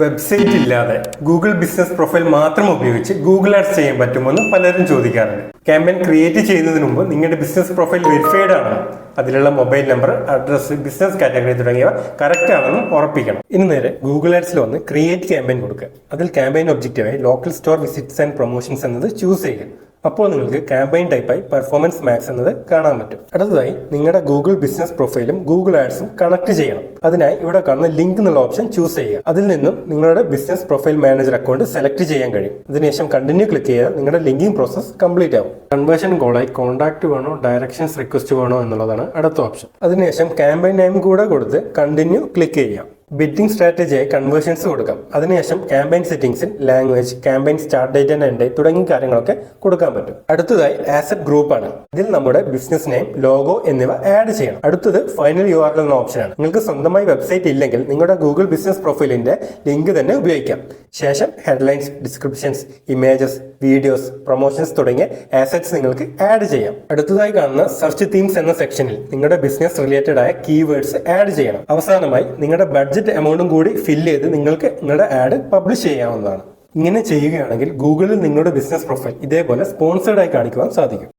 Website ഇല്ലാതെ Google business profile മാത്രം ഉപയോഗിച്ച് ഗൂഗിൾ ആഡ്സ് ചെയ്യാൻ പറ്റുമെന്ന് പലരും ചോദിക്കാറുണ്ട്. ക്യാമ്പയിൻ ക്രിയേറ്റ് ചെയ്യുന്നതിന് മുമ്പ് നിങ്ങളുടെ ബിസിനസ് പ്രൊഫൈൽ വെരിഫൈഡ് ആണോ. അതിലുള്ള mobile number address business category തുടങ്ങിയവ കറക്റ്റ് ആണെന്നും ഉറപ്പിക്കണം. ഇനി നേരെ ഗൂഗിൾ ആഡ്സിൽ വന്ന് ക്രിയേറ്റ് ക്യാമ്പയിൻ കൊടുക്കുക. അതിൽ campaign ഒബ്ജക്റ്റീവായി local store visits and promotions എന്നത് ചൂസ് ചെയ്യുക. അപ്പോൾ നിങ്ങൾക്ക് ക്യാമ്പയിൻ ടൈപ്പായി പെർഫോമൻസ് മാക്സ് എന്നത് കാണാൻ പറ്റും. അടുത്തതായി നിങ്ങളുടെ ഗൂഗിൾ ബിസിനസ് പ്രൊഫൈലും ഗൂഗിൾ ആഡ്സും കണക്ട് ചെയ്യണം. അതിനായി ഇവിടെ കാണുന്ന ലിങ്ക് എന്നുള്ള ഓപ്ഷൻ ചൂസ് ചെയ്യുക. അതിൽ നിന്നും നിങ്ങളുടെ business profile manager account select ചെയ്യാൻ കഴിയും. അതിനുശേഷം കണ്ടിന്യൂ ക്ലിക്ക് ചെയ്താൽ നിങ്ങളുടെ ലിങ്കിങ് പ്രോസസ് കംപ്ലീറ്റ് ആവും. കൺവേർഷൻ കോളായി കോൺടാക്ട് വേണോ ഡയറക്ഷൻസ് റിക്വസ്റ്റ് വേണോ എന്നുള്ളതാണ് അടുത്ത ഓപ്ഷൻ അതിനുശേഷം ക്യാമ്പയിൻ നെയിം കൂടെ കൊടുത്ത് കണ്ടിന്യൂ ക്ലിക്ക് ചെയ്യാം ബിഡിംഗ് സ്ട്രാറ്റജിയായി കൺവേർഷൻസ് കൊടുക്കാം. അതിനുശേഷം campaign സെറ്റിംഗ്സിൽ language campaign start date end date തുടങ്ങിയ കാര്യങ്ങളൊക്കെ കൊടുക്കാൻ പറ്റും. അടുത്തതായി ആസറ്റ് ഗ്രൂപ്പ് ആണ്. ഇതിൽ നമ്മുടെ ബിസിനസ് നെയിം ലോഗോ എന്നിവ ആഡ് ചെയ്യണം. അടുത്തത് ഫൈനൽ യു ആർ എൽ എന്ന ഓപ്ഷനാണ് നിങ്ങൾക്ക് സ്വന്തമായി വെബ്സൈറ്റ് ഇല്ലെങ്കിൽ നിങ്ങളുടെ ഗൂഗിൾ ബിസിനസ് പ്രൊഫൈലിന്റെ ലിങ്ക് തന്നെ ഉപയോഗിക്കാം. ശേഷം headlines descriptions images videos promotions തുടങ്ങിയ ആസറ്റ്സ് നിങ്ങൾക്ക് ആഡ് ചെയ്യാം. അടുത്തതായി കാണുന്ന സെർച്ച് തീംസ് എന്ന സെക്ഷനിൽ നിങ്ങളുടെ ബിസിനസ് റിലേറ്റഡ് ആയ കീവേഡ്സ് ആഡ് ചെയ്യണം. അവസാനമായി നിങ്ങളുടെ ബഡ്ജറ്റ് എമൗണ്ടും കൂടി ഫില്ല് ചെയ്ത് നിങ്ങൾക്ക് നിങ്ങളുടെ ആഡ് പബ്ലിഷ് ചെയ്യാവുന്നതാണ്. ഇങ്ങനെ ചെയ്യുകയാണെങ്കിൽ ഗൂഗിളിൽ നിങ്ങളുടെ ബിസിനസ് പ്രൊഫൈൽ ഇതേപോലെ സ്പോൺസേഡായി കാണിക്കുവാൻ സാധിക്കും.